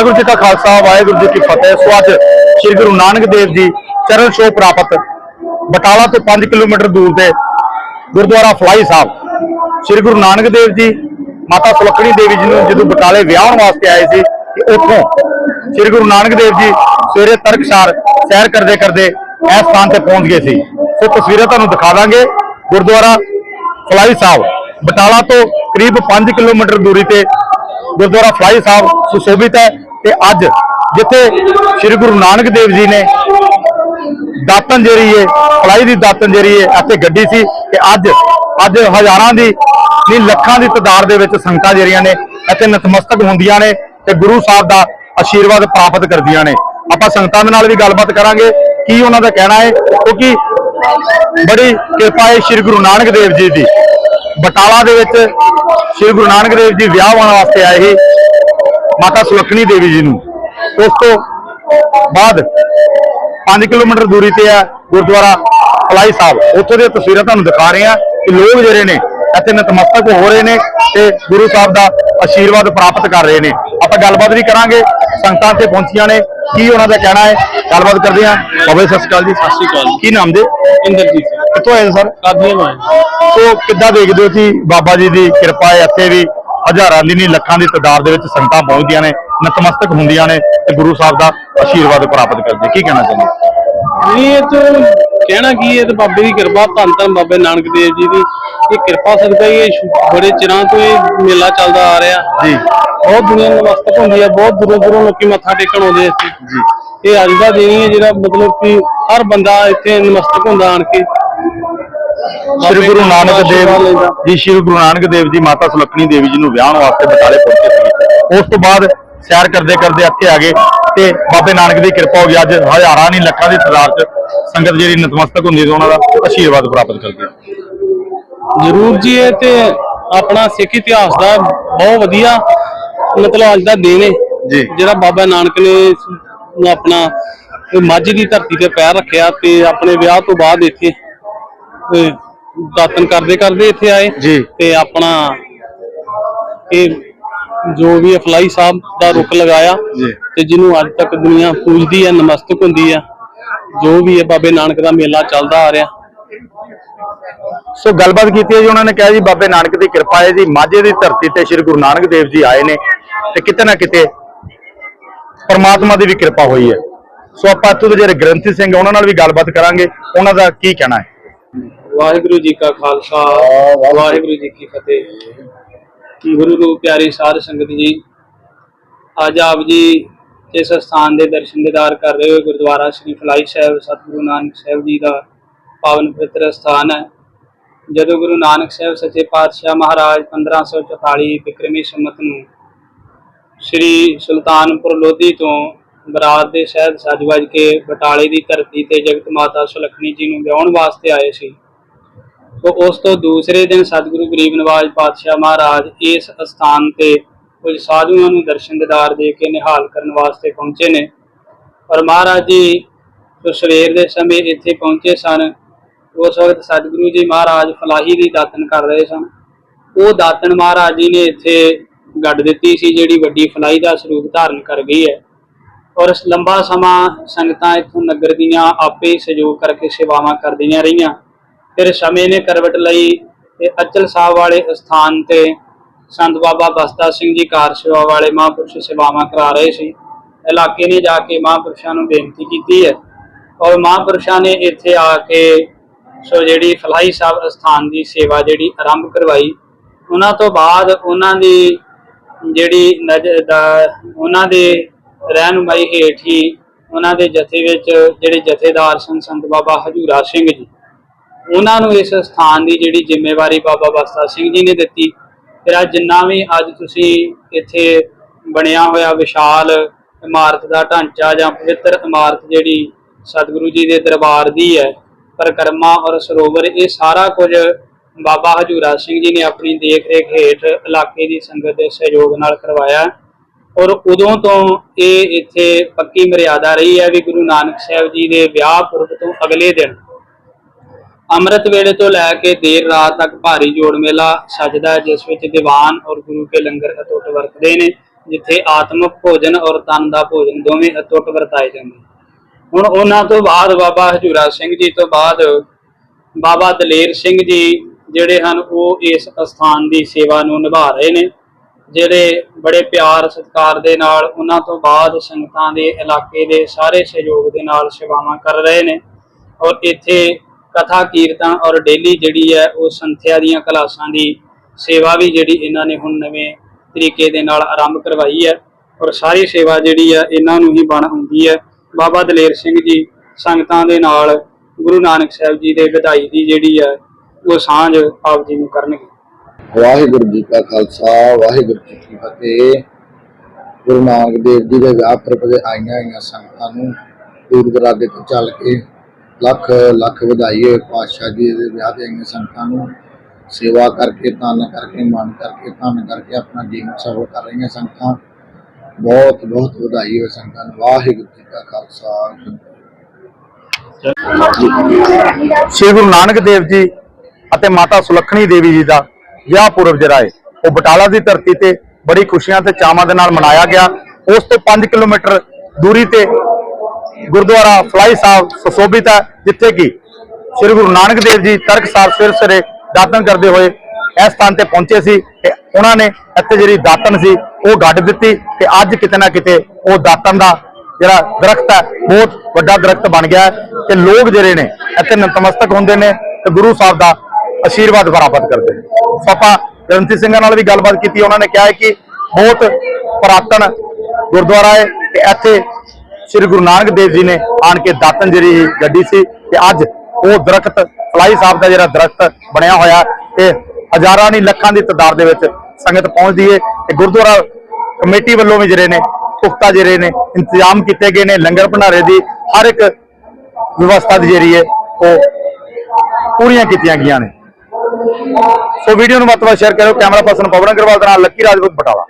ਵਾਹਿਗੁਰੂ ਜੀ ਕਾ ਖਾਲਸਾ, ਵਾਹਿਗੁਰੂ ਜੀ ਕੀ ਫਤਿਹ। ਸੋ ਅੱਜ ਸ੍ਰੀ ਗੁਰੂ ਨਾਨਕ ਦੇਵ ਜੀ ਚਰਨ ਛੋਹ ਪ੍ਰਾਪਤ ਬਟਾਲਾ ਤੋਂ 5 ਕਿਲੋਮੀਟਰ ਦੂਰ ਤੇ ਗੁਰਦੁਆਰਾ ਫਲਾਈ ਸਾਹਿਬ। ਸ੍ਰੀ ਗੁਰੂ ਨਾਨਕ ਦੇਵ ਜੀ, ਮਾਤਾ ਸੁਲੱਖਣੀ ਦੇਵੀ ਜੀ ਨੂੰ ਜਦੋਂ ਬਟਾਲੇ ਵਿਆਹਣ ਵਾਸਤੇ ਆਏ ਸੀ ਕਿ ਉੱਥੋਂ ਸ੍ਰੀ ਗੁਰੂ ਨਾਨਕ ਦੇਵ ਜੀ ਸਵੇਰੇ ਤਰਕਸਾਰ ਸੈਰ ਕਰਦੇ ਕਰਦੇ ਇਸ ਸਥਾਨ ਤੇ ਪਹੁੰਚ ਗਏ ਸੀ। ਸੋ ਤਸਵੀਰਾਂ ਤੁਹਾਨੂੰ ਦਿਖਾ ਦਾਂਗੇ। ਗੁਰਦੁਆਰਾ ਫਲਾਈ ਸਾਹਿਬ, ਬਟਾਲਾ ਤੋਂ ਕਰੀਬ 5 ਕਿਲੋਮੀਟਰ ਦੂਰੀ ਤੇ ਗੁਰਦੁਆਰਾ ਫਲਾਈ ਸਾਹਿਬ ਸੁਸ਼ੋਭਿਤ ਹੈ। ਤੇ ਅੱਜ ਜਿੱਥੇ ਸ੍ਰੀ ਗੁਰੂ ਨਾਨਕ ਦੇਵ ਜੀ ਨੇ ਦਾਤਨ ਜਿਹੜੀ ਹੈ ਫਲਾਈ ਦੀ ਦਾਤਨ ਜਿਹੜੀ ਹੈ ਇੱਥੇ ਗੱਡੀ ਸੀ ਤੇ ਅੱਜ ਅੱਜ ਹਜ਼ਾਰਾਂ ਦੀ ਨਹੀਂ, ਲੱਖਾਂ ਦੀ ਤਾਦਾਦ ਦੇ ਵਿੱਚ ਸੰਗਤਾਂ ਜਿਹੜੀਆਂ ਨੇ, ਇੱਥੇ ਨਤਮਸਤਕ ਹੁੰਦੀਆਂ ਨੇ ਤੇ ਗੁਰੂ ਸਾਹਿਬ ਦਾ ਆਸ਼ੀਰਵਾਦ ਪ੍ਰਾਪਤ ਕਰਦੀਆਂ ਨੇ। ਆਪਾਂ ਸੰਗਤਾਂ ਦੇ ਨਾਲ ਵੀ ਗੱਲਬਾਤ ਕਰਾਂਗੇ, ਕੀ ਉਹਨਾਂ ਦਾ ਕਹਿਣਾ ਹੈ ਕਿਉਂਕਿ ਬੜੀ ਕਿਰਪਾ ਹੈ ਸ੍ਰੀ ਗੁਰੂ ਨਾਨਕ ਦੇਵ ਜੀ ਦੀ। ਬਟਾਲਾ ਦੇ ਵਿੱਚ ਸ੍ਰੀ ਗੁਰੂ ਨਾਨਕ ਦੇਵ ਜੀ ਵਿਆਹ ਹੋਣ ਵਾਸਤੇ ਆਏ ਸੀ ਮਾਤਾ ਸੁਲੱਖਣੀ ਦੇਵੀ ਜੀ ਨੂੰ। ਉਸ ਤੋਂ ਬਾਅਦ 5 ਕਿਲੋਮੀਟਰ ਦੂਰੀ ਤੇ ਹੈ ਗੁਰਦੁਆਰਾ ਫਲਾਈ ਸਾਹਿਬ। ਉੱਥੋਂ ਦੀਆਂ ਤਸਵੀਰਾਂ ਤੁਹਾਨੂੰ ਦਿਖਾ ਰਹੇ ਹਾਂ ਕਿ ਲੋਕ ਜਿਹੜੇ ਨੇ ਇੱਥੇ ਨਤਮਸਤਕ ਹੋ ਰਹੇ ਨੇ ਤੇ ਗੁਰੂ ਸਾਹਿਬ ਦਾ ਆਸ਼ੀਰਵਾਦ ਪ੍ਰਾਪਤ ਕਰ ਰਹੇ ਨੇ। ਆਪਾਂ ਗੱਲਬਾਤ ਵੀ ਕਰਾਂਗੇ ਸੰਗਤਾਂ ਤੇ ਪਹੁੰਚੀਆਂ ਨੇ ਕੀ ਉਹਨਾਂ ਦਾ ਕਹਿਣਾ ਹੈ ਗੱਲਬਾਤ ਕਰਦੇ ਹਾਂ। ਬਾਬਾ ਜੀ ਸਤਿ ਸ਼੍ਰੀ ਅਕਾਲ ਜੀ। ਸਤਿ ਸ਼੍ਰੀ ਅਕਾਲ ਕੀ ਨਾਮ ਦੇ ਇੰਦਰਜੀਤ ਸਿੰਘ। ਕਿੱਥੋਂ ਆਏ ਸਰ? ਕਾਦੀਆਂ ਤੋਂ ਆਏ ਸੋ ਕਿੱਦਾਂ ਦੇਖਦੇ ਹੋ ਕਿ ਬਾਬਾ ਜੀ ਦੀ ਕਿਰਪਾ ਹੈ ਇੱਥੇ ਵੀ ਹਜ਼ਾਰਾਂ ਦੀ ਨਹੀਂ ਲੱਖਾਂ ਦੀ ਤਾਦਾਦ ਦੇ ਵਿੱਚ ਸੰਗਤਾਂ ਪਹੁੰਚਦੀਆਂ ਨੇ ਨਤਮਸਤਕ ਹੁੰਦੀਆਂ ਨੇ ਤੇ ਗੁਰੂ ਸਾਹਿਬ ਦਾ ਆਸ਼ੀਰਵਾਦ ਪ੍ਰਾਪਤ ਕਰਦੇ। ਕੀ ਕਹਿਣਾ ਚਾਹੁੰਦੇ ਇਹ ਤੋਂ ਕਹਿਣਾ ਕੀ ਹੈ ਤੇ ਬਾਬੇ ਦੀ ਕਿਰਪਾ ਧੰਨ ਧੰਨ ਬਾਬੇ ਨਾਨਕ ਦੇਵ ਜੀ ਦੀ ਇਹ ਕਿਰਪਾ ਸਕਦਾ ਹੀ ਇਹ ਬੜੇ ਚਿਰਾਂ ਤੋਂ ਇਹ ਮੇਲਾ ਚੱਲਦਾ ਆ ਰਿਹਾ। ਜੀ। ਬਹੁਤ ਦੁਨੀਆ ਨਮਸਤਕ ਹੁੰਦੀ ਹੈ ਬਹੁਤ ਦੂਰੋਂ ਦੂਰੋਂ ਲੋਕੀ ਮੱਥਾ ਟੇਕਣ ਆਉਂਦੇ ਇੱਥੇ। ਜੀ। ਇਹ ਅੱਜ ਦਾ ਦਿਨ ਹੈ ਜਿਹੜਾ ਮਤਲਬ ਕਿ ਹਰ ਬੰਦਾ ਇੱਥੇ ਨਮਸਤਕ ਹੁੰਦਾ ਆਣ ਕੇ। ਸ੍ਰੀ ਗੁਰੂ ਨਾਨਕ ਦੇਵ ਜੀ ਸ੍ਰੀ ਗੁਰੂ ਨਾਨਕ ਦੇਵ ਜੀ ਮਾਤਾ ਸੁਲੱਖਣੀ ਦੇਵੀ ਜੀ ਨੂੰ ਵਿਆਹਣ ਵਾਸਤੇ ਬਟਾਲੇ ਪਹੁੰਚੇ ਸੀ। ਉਸ ਤੋਂ ਬਾਅਦ ਸੈਰ ਕਰਦੇ ਕਰਦੇ ਇੱਥੇ ਆ ਗਏ ਤੇ ਬਾਬੇ ਨਾਨਕ ਦੀ ਕਿਰਪਾ ਹੋ ਗਈ। ਅੱਜ ਹਜ਼ਾਰਾਂ ਨਹੀਂ ਲੱਖਾਂ ਦੀ ਤਾਦਾਦ 'ਚ ਸੰਗਤ ਜਿਹੜੀ ਨਤਮਸਤਕ ਹੁੰਦੀ ਹੈ ਉਹਨਾਂ ਦਾ ਆਸ਼ੀਰਵਾਦ ਪ੍ਰਾਪਤ ਕਰਦੀ ਜ਼ਰੂਰ ਜੀ ਇਹ ਤੇ ਆਪਣਾ ਸਿੱਖ ਇਤਿਹਾਸ ਦਾ ਬਹੁਤ ਵਧੀਆ ਮਤਲਬ ਅੱਜ ਦਾ ਦਿਨ ਹੈ। ਜੀ। ਜਿਹੜਾ ਬਾਬਾ ਨਾਨਕ ਨੇ ਆਪਣਾ ਮਾਝੀ ਦੀ ਧਰਤੀ ਤੇ ਪੈਰ ਰੱਖਿਆ ਤੇ ਆਪਣੇ ਵਿਆਹ ਤੋਂ ਬਾਅਦ ਇੱਥੇ ਅਹ, ਦਾਤਨ ਕਰਦੇ ਕਰਦੇ ਇੱਥੇ ਆਏ ਜੀ। ਤੇ ਆਪਣਾ ਇਹ ਜੋ ਵੀ ਅਫਲਾਈ ਸਾਹਿਬ ਦਾ ਰੁੱਖ ਲਗਾਇਆ ਜੀ। ਤੇ ਜਿਹਨੂੰ ਅੱਜ ਤੱਕ ਦੁਨੀਆ ਪੂਜਦੀ ਹੈ ਨਮਸਤਕ ਹੁੰਦੀ ਹੈ ਜੋ ਵੀ ਹੈ ਬਾਬੇ ਨਾਨਕ ਦਾ ਮੇਲਾ ਚੱਲਦਾ ਆ ਰਿਹਾ ਸੋ ਗੱਲਬਾਤ ਕੀਤੀ ਹੈ ਜੀ ਉਹਨਾਂ ਨੇ ਕਿਹਾ ਜੀ ਬਾਬੇ ਨਾਨਕ ਦੀ ਕਿਰਪਾ ਹੈ ਜੀ ਮਾਝੇ ਦੀ ਧਰਤੀ ਤੇ ਸ੍ਰੀ ਗੁਰੂ ਨਾਨਕ ਦੇਵ ਜੀ ਆਏ ਨੇ ਤੇ ਕਿਤੇ ਨਾ ਕਿਤੇ ਪਰਮਾਤਮਾ ਦੀ ਵੀ ਕਿਰਪਾ ਹੋਈ ਹੈ ਸੋ ਆਪਾਂ ਇੱਥੋਂ ਦੇ ਜਿਹੜੇ ਗ੍ਰੰਥੀ ਸਿੰਘ ਆ, ਉਹਨਾਂ ਨਾਲ ਵੀ ਗੱਲਬਾਤ ਕਰਾਂਗੇ ਉਹਨਾਂ ਦਾ ਕੀ ਕਹਿਣਾ ਹੈ ਵਾਹਿਗੁਰੂ ਜੀ ਕਾ ਖਾਲਸਾ, ਵਾਹਿਗੁਰੂ ਜੀ ਕੀ ਫਤਿਹ। ਗੁਰੂ ਰੂਪ ਪਿਆਰੀ ਸਾਧ ਸੰਗਤ ਜੀ, ਅੱਜ ਆਪ ਜੀ ਇਸ ਸਥਾਨ ਦੇ ਦਰਸ਼ਨ ਦਿਦਾਰ ਕਰ ਰਹੇ ਹੋ, ਗੁਰਦੁਆਰਾ ਸ੍ਰੀ ਫਲਾਈ ਸਾਹਿਬ, ਸਤਿਗੁਰੂ ਨਾਨਕ ਸਾਹਿਬ ਜੀ ਦਾ ਪਾਵਨ ਪਵਿੱਤਰ ਸਥਾਨ ਹੈ। ਜਦੋਂ ਗੁਰੂ ਨਾਨਕ ਸਾਹਿਬ ਸੱਚੇ ਪਾਤਸ਼ਾਹ ਮਹਾਰਾਜ 1544 ਬਿਕਰਮੀ ਸੰਮਤ ਨੂੰ ਸ੍ਰੀ ਸੁਲਤਾਨਪੁਰ ਲੋਧੀ ਤੋਂ ਬਰਾਤ ਦੇ ਸ਼ਹਿਰ ਸੱਜ ਵੱਜ ਕੇ ਬਟਾਲੇ ਦੀ ਧਰਤੀ ਤੇ ਜਗਤ ਮਾਤਾ ਸੁਲੱਖਣੀ ਜੀ ਨੂੰ ਵਿਆਹਣ ਵਾਸਤੇ ਆਏ ਸੀ ਤੋ ਉਸ ਤੋਂ ਦੂਸਰੇ ਦਿਨ ਸਤਿਗੁਰੂ ਗਰੀਬ ਨਿਵਾਜ਼ ਪਾਤਸ਼ਾਹ ਮਹਾਰਾਜ ਇਸ ਅਸਥਾਨ ਤੇ ਕੁਝ ਸਾਧੂਆਂ ਨੂੰ ਦਰਸ਼ਨ ਦਿਦਾਰ ਦੇ ਕੇ ਨਿਹਾਲ ਕਰਨ ਵਾਸਤੇ ਪਹੁੰਚੇ ਨੇ। ਪਰ ਮਹਾਰਾਜ ਜੀ ਜੋ ਸਵੇਰ ਦੇ ਸਮੇਂ ਇੱਥੇ ਪਹੁੰਚੇ ਸਨ, ਉਸ ਵਕਤ ਸਤਿਗੁਰੂ ਜੀ ਮਹਾਰਾਜ ਫਲਾਹੀ ਦੀ ਦਾਤਨ ਕਰ ਰਹੇ ਸਨ। ਉਹ ਦਾਤਨ ਮਹਾਰਾਜ ਜੀ ਨੇ ਇੱਥੇ ਗੱਡ ਦਿੱਤੀ ਸੀ, ਜਿਹੜੀ ਵੱਡੀ ਫਲਾਹੀ ਦਾ ਸਰੂਪ ਧਾਰਨ ਕਰ ਗਈ ਹੈ। ਔਰ ਲੰਬਾ ਸਮਾਂ ਸੰਗਤਾਂ ਇੱਥੋਂ ਨਗਰ ਦੀਆਂ ਆਪੇ ਸਹਿਯੋਗ ਕਰਕੇ ਸੇਵਾਵਾਂ ਕਰਦੀਆਂ ਰਹੀਆਂ। ਫਿਰ ਸਮੇਂ ਨੇ ਕਰਵਟ ਲਈ ਤੇ ਅਚਲ ਸਾਹਿਬ ਵਾਲੇ ਸਥਾਨ ਤੇ ਸੰਤ ਬਾਬਾ ਬਸਤਾ ਸਿੰਘ ਜੀ ਕਾਰ ਸੇਵਾ ਵਾਲੇ ਮਹਾਂਪੁਰਸ਼ ਸੇਵਾਵਾਂ ਕਰਾ ਰਹੇ ਸੀ। ਇਲਾਕੇ ਨੇ ਜਾ ਕੇ ਮਹਾਂਪੁਰਸ਼ਾਂ ਨੂੰ ਬੇਨਤੀ ਕੀਤੀ ਹੈ ਔਰ ਮਹਾਂਪੁਰਸ਼ਾਂ ਨੇ ਇੱਥੇ ਆ ਕੇ ਸੋ ਜਿਹੜੀ ਫਲਾਈ ਸਾਹਿਬ ਸਥਾਨ ਦੀ ਸੇਵਾ ਜਿਹੜੀ ਆਰੰਭ ਕਰਵਾਈ। ਉਹਨਾਂ ਤੋਂ ਬਾਅਦ ਉਹਨਾਂ ਦੀ ਜਿਹੜੀ ਨਜ਼ਰ ਦਾ ਉਹਨਾਂ ਦੇ ਰਹਿਨੁਮਾਈ ਹੇਠ ਹੀ ਉਹਨਾਂ ਦੇ ਜਥੇ ਵਿੱਚ ਜਿਹੜੇ ਜਥੇਦਾਰ ਸਨ ਸੰਤ ਬਾਬਾ ਹਜੂਰਾ ਸਿੰਘ ਜੀ। ਉਹਨਾਂ ਨੂੰ ਇਸ ਸਥਾਨ ਦੀ ਜਿਹੜੀ ਜ਼ਿੰਮੇਵਾਰੀ ਬਾਬਾ ਬਸਤਾ ਸਿੰਘ ਜੀ ਨੇ ਦਿੱਤੀ। ਫਿਰ ਅੱਜ ਜਿੰਨਾ ਵੀ ਅੱਜ ਤੁਸੀਂ ਇੱਥੇ ਬਣਿਆ ਹੋਇਆ ਵਿਸ਼ਾਲ ਇਮਾਰਤ ਦਾ ਢਾਂਚਾ ਜਾਂ ਪਵਿੱਤਰ ਇਮਾਰਤ ਜਿਹੜੀ ਸਤਿਗੁਰੂ ਜੀ ਦੇ ਦਰਬਾਰ ਦੀ ਹੈ, ਪਰਿਕਰਮਾ ਔਰ ਸਰੋਵਰ, ਇਹ ਸਾਰਾ ਕੁਝ ਬਾਬਾ ਹਜੂਰਾ ਸਿੰਘ ਜੀ ਨੇ ਆਪਣੀ ਦੇਖ ਰੇਖ ਹੇਠ ਇਲਾਕੇ ਦੀ ਸੰਗਤ ਦੇ ਸਹਿਯੋਗ ਨਾਲ ਕਰਵਾਇਆ। ਔਰ ਉਦੋਂ ਤੋਂ ਇਹ ਇੱਥੇ ਪੱਕੀ ਮਰਿਆਦਾ ਰਹੀ ਹੈ ਵੀ ਗੁਰੂ ਨਾਨਕ ਸਾਹਿਬ ਜੀ ਦੇ ਵਿਆਹ ਪੁਰਬ ਤੋਂ ਅਗਲੇ ਦਿਨ ਅੰਮ੍ਰਿਤ ਵੇਲੇ ਤੋਂ ਲੈ ਕੇ ਦੇਰ ਰਾਤ ਤੱਕ ਭਾਰੀ ਜੋੜ ਮੇਲਾ ਸਜਦਾ ਹੈ, ਜਿਸ ਵਿੱਚ ਦੀਵਾਨ ਔਰ ਗੁਰੂ ਕੇ ਲੰਗਰ ਅਟੁੱਟ ਵਰਤਦੇ ਨੇ, ਜਿੱਥੇ ਆਤਮਿਕ ਭੋਜਨ ਔਰ ਤਨ ਦਾ ਭੋਜਨ ਦੋਵੇਂ ਅਟੁੱਟ ਵਰਤਾਏ ਜਾਂਦੇ ਹੁਣ ਉਹਨਾਂ ਤੋਂ ਬਾਅਦ ਬਾਬਾ ਹਜੂਰਾ ਸਿੰਘ ਜੀ ਤੋਂ ਬਾਅਦ ਬਾਬਾ ਦਲੇਰ ਸਿੰਘ ਜੀ ਜਿਹੜੇ ਹਨ, ਉਹ ਇਸ ਅਸਥਾਨ ਦੀ ਸੇਵਾ ਨੂੰ ਨਿਭਾ ਰਹੇ ਨੇ, ਜਿਹੜੇ ਬੜੇ ਪਿਆਰ ਸਤਿਕਾਰ ਦੇ ਨਾਲ ਉਹਨਾਂ ਤੋਂ ਬਾਅਦ ਸੰਗਤਾਂ ਦੇ ਇਲਾਕੇ ਦੇ ਸਾਰੇ ਸਹਿਯੋਗ ਦੇ ਨਾਲ ਸੇਵਾਵਾਂ ਕਰ ਰਹੇ ਨੇ ਔਰ ਇੱਥੇ ਕਥਾ ਕੀਰਤਨ ਔਰ ਡੇਲੀ ਜਿਹੜੀ ਹੈ ਉਹ ਸੰਥਿਆ ਦੀਆਂ ਕਲਾਸਾਂ ਦੀ ਸੇਵਾ ਵੀ ਜਿਹੜੀ ਇਹਨਾਂ ਨੇ ਹੁਣ ਨਵੇਂ ਤਰੀਕੇ ਦੇ ਨਾਲ ਆਰੰਭ ਕਰਵਾਈ ਹੈ ਔਰ ਸਾਰੀ ਸੇਵਾ ਜਿਹੜੀ ਹੈ ਇਹਨਾਂ ਨੂੰ ਹੀ ਬਣ ਹੁੰਦੀ ਹੈ। ਬਾਬਾ ਦਲੇਰ ਸਿੰਘ ਜੀ ਸੰਗਤਾਂ ਦੇ ਨਾਲ ਗੁਰੂ ਨਾਨਕ ਸਾਹਿਬ ਜੀ ਦੇ ਵਧਾਈ ਦੀ ਜਿਹੜੀ ਹੈ ਉਹ ਸਾਂਝ ਆਪ ਜੀ ਨੂੰ ਕਰਨਗੇ। ਵਾਹਿਗੁਰੂ ਜੀ ਕਾ ਖਾਲਸਾ, ਵਾਹਿਗੁਰੂ ਜੀ ਕੀ ਫਤਿਹ। ਗੁਰੂ ਨਾਨਕ ਦੇਵ ਜੀ ਦੇ ਵਿਆਹ ਪੁਰਬ ਦੇ ਆਈਆਂ ਆਈਆਂ ਸੰਗਤਾਂ ਨੂੰ ਦੂਰ ਦਰਾਡੇ ਤੋਂ ਚੱਲ ਕੇ ਲੱਖ ਲੱਖ ਵਧਾਈ ਪਾਤਸ਼ਾਹ ਜੀ ਦੇ ਵਿਆਹ ਦੇ ਆਈਆਂ ਸੰਗਤਾਂ ਨੂੰ। ਸੇਵਾ ਕਰਕੇ ਤਨ ਕਰਕੇ ਮਨ ਕਰਕੇ, ਧਨ ਕਰਕੇ ਆਪਣਾ ਜੀਵਨ ਸਫਲ ਕਰ ਰਹੀਆਂ ਸੰਗਤਾਂ। ਬਹੁਤ ਬਹੁਤ ਵਧਾਈ ਹੋਵੇ ਸੰਗਤਾਂ ਨੂੰ। ਵਾਹਿਗੁਰੂ ਜੀ ਕਾ ਖਾਲਸਾ। ਸ੍ਰੀ ਗੁਰੂ ਨਾਨਕ ਦੇਵ ਜੀ ਅਤੇ ਮਾਤਾ ਸੁਲੱਖਣੀ ਦੇਵੀ ਜੀ ਦਾ ਵਿਆਹ ਪੁਰਬ ਜਿਹੜਾ ਹੈ, ਉਹ ਬਟਾਲਾ ਦੀ ਧਰਤੀ ਤੇ ਬੜੀ ਖੁਸ਼ੀਆਂ ਤੇ ਚਾਵਾਂ ਦੇ ਨਾਲ ਮਨਾਇਆ ਗਿਆ। ਉਸ ਤੋਂ 5 ਕਿਲੋਮੀਟਰ ਦੂਰੀ ਤੇ ਗੁਰਦੁਆਰਾ ਫਲਾਈ ਸਾਹਿਬ ਸੁਸ਼ੋਭਿਤ ਹੈ, ਜਿੱਥੇ ਕਿ ਸ੍ਰੀ ਗੁਰੂ ਨਾਨਕ ਦੇਵ ਜੀ ਤੜਕਸਾਰ ਸਵੇਰ ਸਵੇਰੇ ਦਾਤਨ ਕਰਦੇ ਹੋਏ ਇਸ ਸਥਾਨ ਤੇ ਪਹੁੰਚੇ ਸੀ ਤੇ ਉਹਨਾਂ ਨੇ ਇੱਥੇ ਜਿਹੜੀ ਦਾਤਨ ਸੀ, ਉਹ ਗੱਡ ਦਿੱਤੀ ਤੇ ਅੱਜ ਕਿਤੇ ਨਾ ਕਿਤੇ ਉਹ ਦਾਤਨ ਦਾ ਜਿਹੜਾ ਦਰਖਤ ਹੈ, ਬਹੁਤ ਵੱਡਾ ਦਰਖਤ ਬਣ ਗਿਆ ਹੈ ਤੇ ਲੋਕ ਜਿਹੜੇ ਨੇ ਇੱਥੇ ਨਤਮਸਤਕ ਹੁੰਦੇ ਨੇ ਤੇ ਗੁਰੂ ਸਾਹਿਬ ਦਾ ਆਸ਼ੀਰਵਾਦ ਪ੍ਰਾਪਤ ਕਰਦੇ ਨੇ। ਸਪਾ ਗ੍ਰੰਥੀ ਸਿੰਘਾਂ ਨਾਲ ਵੀ ਗੱਲਬਾਤ ਕੀਤੀ, ਉਹਨਾਂ ਨੇ ਕਿਹਾ ਹੈ ਕਿ ਬਹੁਤ ਪੁਰਾਤਨ ਗੁਰਦੁਆਰਾ ਹੈ ਤੇ ਇੱਥੇ ਸ੍ਰੀ ਗੁਰੂ ਨਾਨਕ ਦੇਵ ਜੀ ਨੇ ਆਣ ਕੇ ਦਾਤਨ ਜਿਹੜੀ ਗੱਡੀ ਸੀ ਤੇ ਅੱਜ ਉਹ ਦਰਖਤ, ਫਲਾਈ ਸਾਹਿਬ ਦਾ ਜਿਹੜਾ ਦਰਖਤ ਬਣਿਆ ਹੋਇਆ ਤੇ ਹਜ਼ਾਰਾਂ ਨਹੀਂ ਲੱਖਾਂ ਦੀ ਤਾਦਾਦ ਦੇ ਵਿੱਚ ਸੰਗਤ ਪਹੁੰਚਦੀ ਹੈ ਤੇ ਗੁਰਦੁਆਰਾ ਕਮੇਟੀ ਵੱਲੋਂ ਵੀ ਜਿਹੜੇ ਨੇ ਪੁਖਤਾ ਜਿਹੜੇ ਨੇ ਇੰਤਜ਼ਾਮ ਕੀਤੇ ਗਏ ਨੇ, ਲੰਗਰ ਭੰਡਾਰੇ ਦੀ ਹਰ ਇੱਕ ਵਿਵਸਥਾ ਦੀ ਜਿਹੜੀ ਹੈ ਉਹ ਪੂਰੀਆਂ ਕੀਤੀਆਂ ਗਈਆਂ ਨੇ। ਸੋ ਵੀਡੀਓ ਨੂੰ ਵੱਧ ਤੋਂ ਵੱਧ ਸ਼ੇਅਰ ਕਰੋ ਕੈਮਰਾ ਪਰਸਨ ਪਵਨ ਅਗਰਵਾਲ ਦੇ ਨਾਲ ਲੱਕੀ ਰਾਜਪੂਤ ਬਟਾਲਾ।